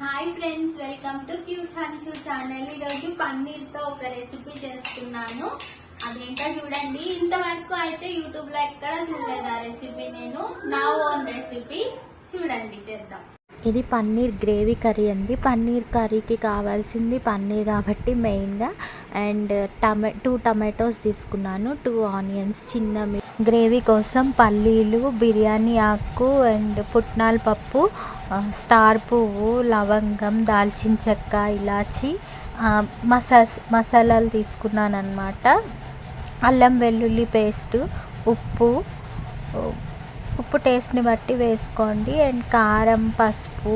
Hi friends welcome to cute Hanshu channel ఈరోజు పన్నీర్తో ఒక రెసిపీ చేస్తున్నాను. అదేంటో చూడండి. ఇంతవరకు అయితే యూట్యూబ్లో ఎక్కడ చూడలేదు ఆ రెసిపీ నేను. నా ఓన్ రెసిపీ చూడండి చేద్దాం. ఇది పన్నీర్ గ్రేవీ కర్రీ అండి. పన్నీర్ కర్రీకి కావాల్సింది పన్నీర్ కాబట్టి మెయిన్గా అండ్ టమె టూ టమాటోస్ తీసుకున్నాను. టూ ఆనియన్స్ చిన్న గ్రేవీ కోసం పల్లీలు బిర్యానీ ఆకు అండ్ పుట్నాల పప్పు స్టార్ పువ్వు లవంగం దాల్చిన చెక్క ఇలాచి మసా మసాలాలు తీసుకున్నాను అనమాట అల్లం వెల్లుల్లి పేస్టు ఉప్పు ఉప్పు టేస్ట్ని బట్టి వేసుకోండి. అండ్ కారం పసుపు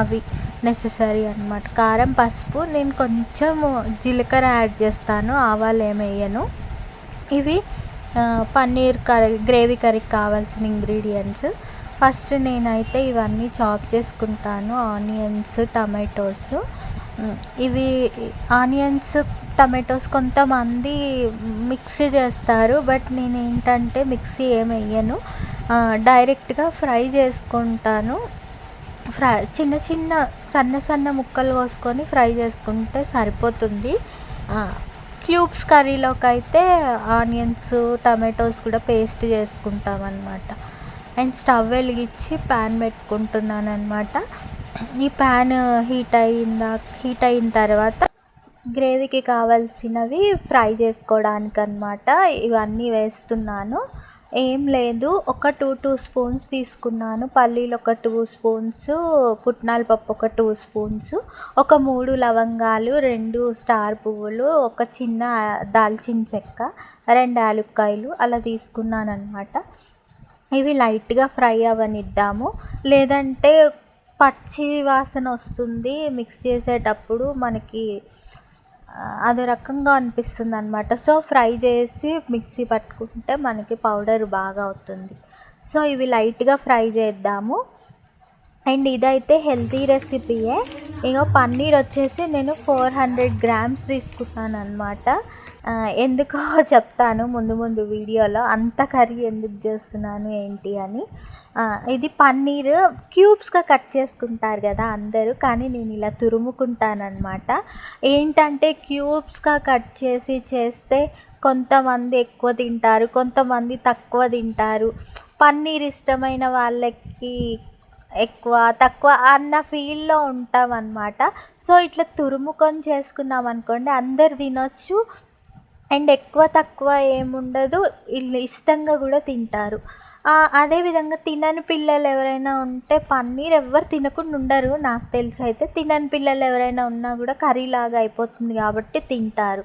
అవి నెససరీ అన్నమాట. కారం పసుపు నేను కొంచెం జీలకర్ర యాడ్ చేస్తాను. ఆవాలు ఏమేయను వేయను. ఇవి పన్నీర్ కర్రీ గ్రేవీ కర్రీకి కావాల్సిన ఇంగ్రీడియంట్స్ ఫస్ట్ నేనైతే ఇవన్నీ చాప్ చేసుకుంటాను. ఆనియన్స్ టమాటోస్ ఇవి ఆనియన్స్ టమాటోస్ కొంతమంది మిక్సీ చేస్తారు. బట్ నేను ఏంటంటే మిక్సీ ఏం వేయను. డైరెక్ట్గా ఫ్రై చేసుకుంటాను. ఫ్రై చిన్న చిన్న సన్న సన్న ముక్కలు కోసుకొని ఫ్రై చేసుకుంటే సరిపోతుంది. క్యూబ్స్ కర్రీలోకి అయితే ఆనియన్స్ టమాటోస్ కూడా పేస్ట్ చేసుకుంటాం అనమాట అండ్ స్టవ్ వెలిగించి ప్యాన్ పెట్టుకుంటున్నాను అనమాట ఈ ప్యాన్ హీట్ అయిందా హీట్ అయిన తర్వాత గ్రేవీకి కావాల్సినవి ఫ్రై చేసుకోవడానికి అనమాట ఇవన్నీ వేస్తున్నాను. ఏం లేదు. ఒక టూ టూ స్పూన్స్ తీసుకున్నాను. పల్లీలు ఒక టూ స్పూన్స్ పుట్నాల పప్పు ఒక టూ స్పూన్స్ ఒక మూడు లవంగాలు రెండు స్టార్ పువ్వులు ఒక చిన్న దాల్చిన చెక్క రెండు యాలుక్కాయలు అలా తీసుకున్నాను అనమాట ఇవి లైట్గా ఫ్రై అవనిద్దాము. లేదంటే పచ్చి వాసన వస్తుంది మిక్స్ చేసేటప్పుడు మనకి అదో రకంగా అనిపిస్తుంది అనమాట సో ఫ్రై చేసి మిక్సీ పట్టుకుంటే మనకి పౌడర్ బాగా అవుతుంది. సో ఇవి లైట్గా ఫ్రై చేద్దాము. అండ్ ఇదైతే హెల్తీ రెసిపీయే. ఇక పన్నీర్ వచ్చేసి నేను ఫోర్ హండ్రెడ్ గ్రామ్స్ తీసుకున్నాను అనమాట ఎందుకో చెప్తాను ముందు ముందు వీడియోలో. అంత కర్రీ ఎందుకు చేస్తున్నాను ఏంటి అని. ఇది పన్నీర్ క్యూబ్స్గా కట్ చేసుకుంటారు కదా అందరూ కానీ నేను ఇలా తురుముకుంటానమాట ఏంటంటే క్యూబ్స్గా కట్ చేసి చేస్తే కొంతమంది ఎక్కువ తింటారు కొంతమంది తక్కువ తింటారు. పన్నీర్ ఇష్టమైన వాళ్ళకి ఎక్కువ తక్కువ అన్న ఫీల్లో ఉంటాం సో ఇట్లా తురుముకొని చేసుకున్నాం అనుకోండి అందరు తినొచ్చు. అండ్ ఎక్కువ తక్కువ ఏముండదు. వీళ్ళు ఇష్టంగా కూడా తింటారు. అదేవిధంగా తినని పిల్లలు ఎవరైనా ఉంటే పన్నీర్ ఎవ్వరు తినకుండా ఉండరు. నాకు తెలిసి అయితే తినని పిల్లలు ఎవరైనా ఉన్నా కూడా కర్రీ లాగా అయిపోతుంది కాబట్టి తింటారు.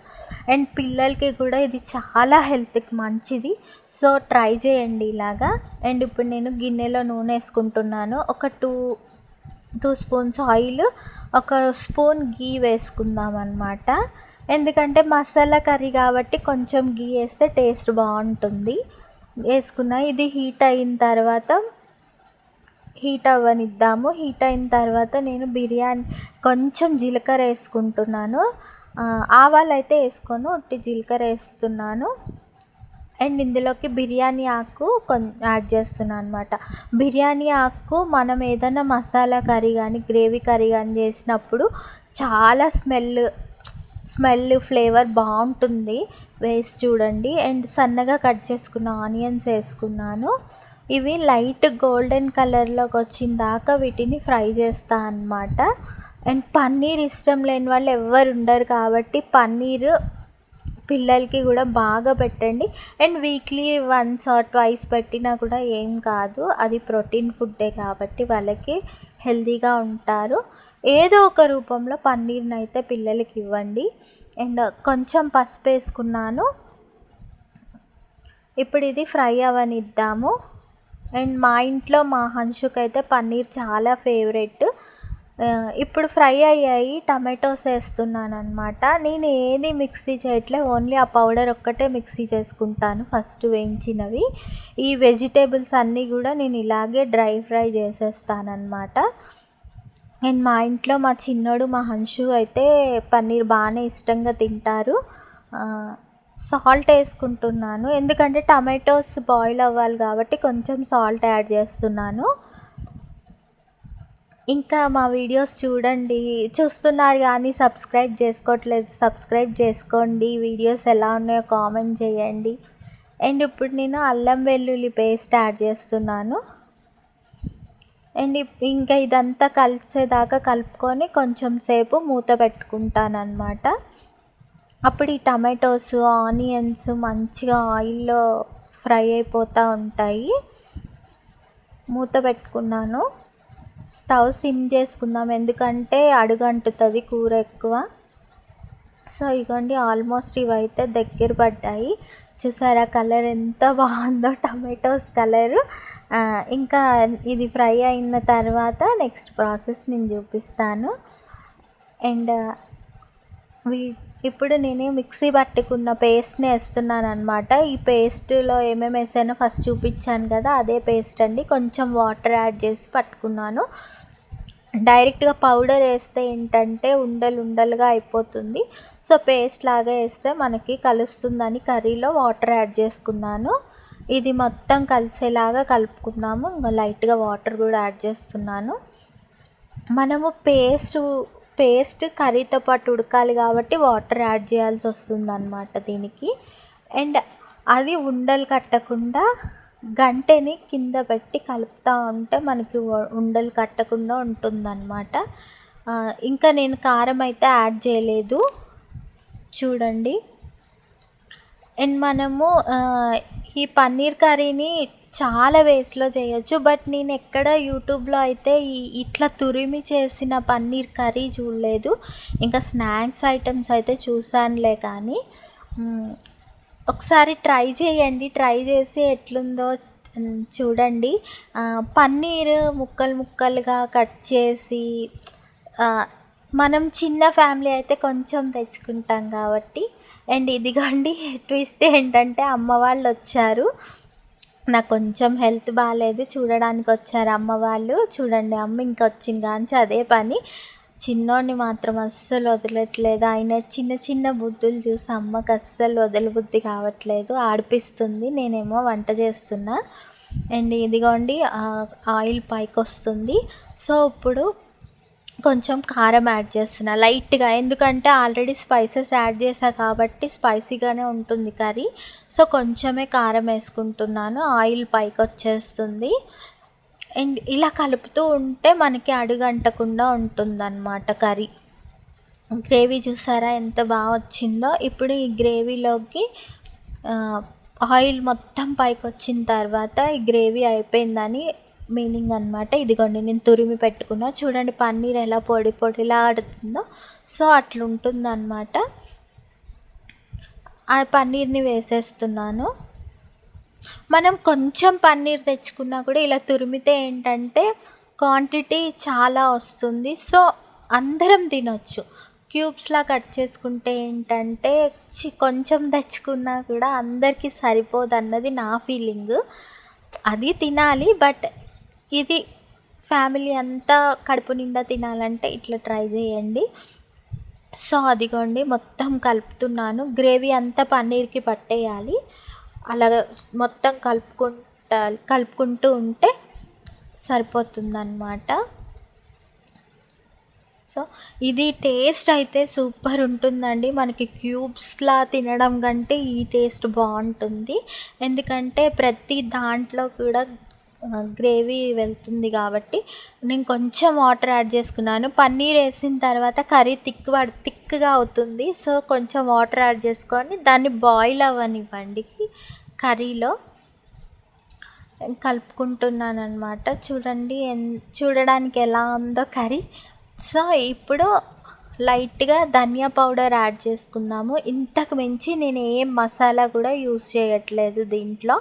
అండ్ పిల్లలకి కూడా ఇది చాలా హెల్త్కి మంచిది. సో ట్రై చేయండి ఇలాగా. అండ్ ఇప్పుడు నేను గిన్నెలో నూనె వేసుకుంటున్నాను. ఒక టూ టూ స్పూన్స్ ఆయిల్ ఒక స్పూన్ గీ వేసుకుందాం అనమాట ఎందుకంటే మసాలా కర్రీ కాబట్టి కొంచెం గీ వేస్తే టేస్ట్ బాగుంటుంది. వేసుకున్న ఇది హీట్ అయిన తర్వాత హీట్ అవ్వనిద్దాము. హీట్ అయిన తర్వాత నేను బిర్యానీ కొంచెం జీలకర్ర వేసుకుంటున్నాను. ఆవాలు అయితే వేసుకొని ఉట్టి జీలకర్ర వేస్తున్నాను. అండ్ ఇందులోకి బిర్యానీ ఆకు కొంచెం యాడ్ చేస్తున్నాను అనమాట బిర్యానీ ఆకు మనం ఏదైనా మసాలా కర్రీ కానీ గ్రేవీ కర్రీ కానీ చేసినప్పుడు చాలా స్మెల్ స్మెల్ ఫ్లేవర్ బాగుంటుంది. వేసి చూడండి. అండ్ సన్నగా కట్ చేసుకున్న ఆనియన్స్ వేసుకున్నాను. ఇవి లైట్ గోల్డెన్ కలర్లోకి వచ్చిన దాకా వీటిని ఫ్రై చేస్తా అన్నమాట. అండ్ పన్నీర్ ఇష్టం లేని వాళ్ళు ఎవ్వరు ఉండరు కాబట్టి పన్నీర్ పిల్లలకి కూడా బాగా పెట్టండి. And weekly once or twice పెట్టినా కూడా ఏం కాదు. అది ప్రోటీన్ ఫుడ్డే కాబట్టి వాళ్ళకి హెల్తీగా ఉంటారు. ఏదో ఒక రూపంలో పన్నీర్ని అయితే పిల్లలకి ఇవ్వండి అండ్ కొంచెం పసుపు వేసుకున్నాను ఇప్పుడు ఇది ఫ్రై అవనిద్దాము. అండ్ మా ఇంట్లో మా హన్షుకి అయితే పన్నీర్ చాలా ఫేవరెట్. ఇప్పుడు ఫ్రై అయ్యాయి టమాటోస్ వేస్తున్నాను అనమాట నేను ఏది మిక్సీ చేయట్లే ఓన్లీ ఆ పౌడర్ ఒక్కటే మిక్సీ చేసుకుంటాను ఫస్ట్ వేయించినవి. ఈ వెజిటేబుల్స్ అన్నీ కూడా నేను ఇలాగే డ్రై ఫ్రై చేసేస్తానమాట అండ్ మా ఇంట్లో మా చిన్నోడు మా హన్షు అయితే పన్నీర్ బాగానే ఇష్టంగా తింటారు. సాల్ట్ వేసుకుంటున్నాను. ఎందుకంటే టమాటోస్ బాయిల్ అవ్వాలి కాబట్టి కొంచెం సాల్ట్ యాడ్ చేస్తున్నాను. ఇంకా మా వీడియోస్ చూడండి. చూస్తున్నారు కానీ సబ్స్క్రైబ్ చేసుకోవట్లేదు. సబ్స్క్రైబ్ చేసుకోండి. వీడియోస్ ఎలా ఉన్నాయో కామెంట్ చేయండి. అండ్ ఇప్పుడు నేను అల్లం వెల్లుల్లి పేస్ట్ యాడ్ చేస్తున్నాను. అండ్ ఇంకా ఇదంతా కలిసేదాకా కలుపుకొని కొంచెం సేపు మూత పెట్టుకుంటాను అనమాట అప్పుడు ఈ టమాటోస్ ఆనియన్స్ మంచిగా ఆయిల్లో ఫ్రై అయిపోతూ ఉంటాయి. మూత పెట్టుకున్నాను. స్టవ్ సిమ్ చేసుకుందాం. ఎందుకంటే అడుగంటుతుంది కూర ఎక్కువ. సో ఇగోండి ఆల్మోస్ట్ ఇవైతే దగ్గర పడ్డాయి. చూసారా కలర్ ఎంత బాగుందో టమాటోస్ కలరు. ఇంకా ఇది ఫ్రై అయిన తర్వాత నెక్స్ట్ ప్రాసెస్ నేను చూపిస్తాను. అండ్ వీ ఇప్పుడు నేను మిక్సీ పట్టుకున్న పేస్ట్ని వేస్తున్నాను అనమాట ఈ పేస్ట్లో ఏమేమి వేసానో ఫస్ట్ చూపించాను కదా అదే పేస్ట్ అండి. కొంచెం వాటర్ యాడ్ చేసి పట్టుకున్నాను. డైరెక్ట్గా పౌడర్ వేస్తే ఏంటంటే ఉండలు ఉండలుగా అయిపోతుంది. సో పేస్ట్ లాగా వేస్తే మనకి కలుస్తుందని కర్రీలో వాటర్ యాడ్ చేసుకున్నాను. ఇది మొత్తం కలిసేలాగా కలుపుకుందాము ఇంకా లైట్గా వాటర్ కూడా యాడ్ చేస్తున్నాను. మనము పేస్ట్ పేస్ట్ కర్రీతో పాటు ఉడకాలి కాబట్టి వాటర్ యాడ్ చేయాల్సి వస్తుంది అనమాట దీనికి. అండ్ అది ఉండలు కట్టకుండా గంటెని కింద పెట్టి కలుపుతూ ఉంటే మనకి ఉండలు కట్టకుండా ఉంటుందన్నమాట. ఇంకా నేను కారం అయితే యాడ్ చేయలేదు. చూడండి. అండ్ మనము ఈ పన్నీర్ కర్రీని చాలా వేస్లో చేయొచ్చు బట్ నేను ఎక్కడ యూట్యూబ్లో అయితే ఈ ఇట్లా తురిమి చేసిన పన్నీర్ కర్రీ చూడలేదు. ఇంకా స్నాక్స్ ఐటమ్స్ అయితే చూసానులే కానీ ఒకసారి ట్రై చేయండి. ట్రై చేసి ఎట్లుందో చూడండి. పన్నీర్ ముక్కలు ముక్కలుగా కట్ చేసి మనం చిన్న ఫ్యామిలీ అయితే కొంచెం తెచ్చుకుంటాం కాబట్టి. అండ్ ఇదిగోండి ట్విస్ట్ ఏంటంటే అమ్మ వాళ్ళు వచ్చారు. నాకు కొంచెం హెల్త్ బాగాలేదు చూడడానికి వచ్చారు అమ్మ వాళ్ళు. చూడండి అమ్మ ఇంకా వచ్చింది కానీ అదే పని. చిన్నోడిని మాత్రం అస్సలు వదలట్లేదు. ఆయన చిన్న చిన్న బుద్ధులు చూసి అమ్మకి అస్సలు వదలబుద్ధి కావట్లేదు. ఆడిపిస్తుంది. నేనేమో వంట చేస్తున్నా. అండ్ ఇదిగోండి ఆయిల్ పైకి వస్తుంది. సో ఇప్పుడు కొంచెం కారం యాడ్ చేస్తున్నా. లైట్గా. ఎందుకంటే ఆల్రెడీ స్పైసెస్ యాడ్ చేసా కాబట్టి స్పైసీగానే ఉంటుంది కర్రీ. సో కొంచెమే కారం వేసుకుంటున్నాను. ఆయిల్ పైకి వచ్చేస్తుంది. అండ్ ఇలా కలుపుతూ ఉంటే మనకి అడుగంటకుండా ఉంటుందన్నమాట కర్రీ. గ్రేవీ చూసారా ఎంత బాగా వచ్చిందో? ఇప్పుడు ఈ గ్రేవీలోకి ఆయిల్ మొత్తం పైకి వచ్చిన తర్వాత ఈ గ్రేవీ అయిపోయిందని మీనింగ్ అనమాట ఇదిగోండి నేను తురిమి పెట్టుకున్నా. చూడండి పన్నీర్ ఎలా పొడి పొడిలా ఆడుతుందో. సో అట్లుంటుందన్నమాట. ఆ పన్నీర్ని వేసేస్తున్నాను. మనం కొంచెం పన్నీర్ తెచ్చుకున్నా కూడా ఇలా తురిమితే ఏంటంటే క్వాంటిటీ చాలా వస్తుంది. సో అందరం తినొచ్చు. క్యూబ్స్లా కట్ చేసుకుంటే ఏంటంటే చి కొంచెం తెచ్చుకున్నా కూడా అందరికీ సరిపోదు అన్నది నా ఫీలింగ్. అది తినాలి బట్ ఇది ఫ్యామిలీ అంతా కడుపు నిండా తినాలంటే ఇట్లా ట్రై చేయండి. సో అదిగోండి మొత్తం కలుపుతున్నాను. గ్రేవీ అంతా పన్నీర్కి పట్టేయాలి. అలాగ మొత్తం కలుపుకుంటా కలుపుకుంటూ ఉంటే సరిపోతుందన్నమాట. సో ఇది టేస్ట్ అయితే సూపర్ ఉంటుందండి. మనకి క్యూబ్స్లా తినడం కంటే ఈ టేస్ట్ బాగుంటుంది. ఎందుకంటే ప్రతి దాంట్లో కూడా గ్రేవీ వెళ్తుంది కాబట్టి నేను కొంచెం వాటర్ యాడ్ చేసుకున్నాను. పన్నీర్ వేసిన తర్వాత కర్రీ థిక్ పడి థిక్గా అవుతుంది. సో కొంచెం వాటర్ యాడ్ చేసుకొని దాన్ని బాయిల్ అవ్వనివ్వండి కర్రీలో. కలుపుకుంటున్నాను అనమాట చూడండి ఎన్ చూడడానికి ఎలా ఉందో కర్రీ. సో ఇప్పుడు లైట్గా ధనియా పౌడర్ యాడ్ చేసుకుందాము. ఇంతకు మించి నేను ఏం మసాలా కూడా యూస్ చేయట్లేదు దీంట్లో.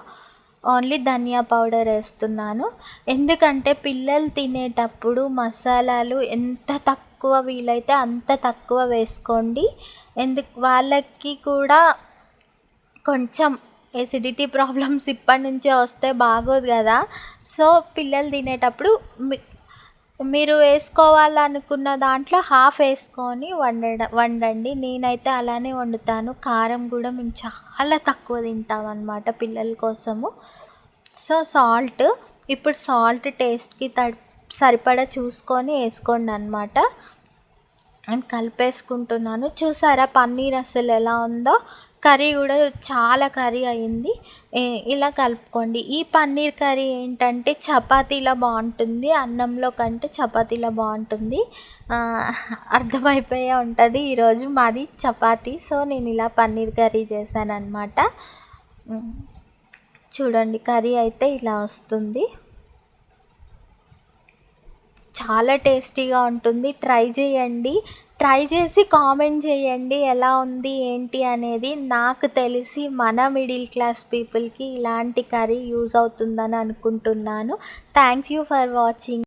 ఓన్లీ ధనియా పౌడర్ వేస్తున్నాను. ఎందుకంటే పిల్లలు తినేటప్పుడు మసాలాలు ఎంత తక్కువ వీలైతే అంత తక్కువ వేసుకోండి. ఎందుకు వాళ్ళకి కూడా కొంచెం ఎసిడిటీ ప్రాబ్లమ్స్ ఇప్పటి నుంచే వస్తే బాగోదు కదా. సో పిల్లలు తినేటప్పుడు మీరు వేసుకోవాలనుకున్న దాంట్లో హాఫ్ వేసుకొని వండడం వండండి. నేనైతే అలానే వండుతాను. కారం కూడా మేము చాలా తక్కువ తింటాం అన్నమాట పిల్లల కోసము. So salt. ఇప్పుడు సాల్ట్ టేస్ట్కి త సరిపడా చూసుకొని వేసుకోండి అనమాట నేను కలిపేసుకుంటున్నాను. చూసారా పన్నీర్ అసలు ఎలా ఉందో? కర్రీ కూడా చాలా కర్రీ అయింది ఇలా కలుపుకోండి. ఈ పన్నీర్ కర్రీ ఏంటంటే చపాతీలో బాగుంటుంది. అన్నంలో కంటే చపాతీలో బాగుంటుంది. అర్థమైపోయే ఉంటుంది ఈరోజు మాది చపాతీ. సో నేను ఇలా పన్నీర్ కర్రీ చేశాను అనమాట చూడండి కర్రీ అయితే ఇలా వస్తుంది. చాలా టేస్టీగా ఉంటుంది. ట్రై చేయండి. ట్రై చేసి కామెంట్ చేయండి ఎలా ఉంది ఏంటి అనేది నాకు తెలిసి మన మిడిల్ క్లాస్ పీపుల్కి ఇలాంటి కర్రీ యూజ్ అవుతుందని అనుకుంటున్నాను. Thank you for watching.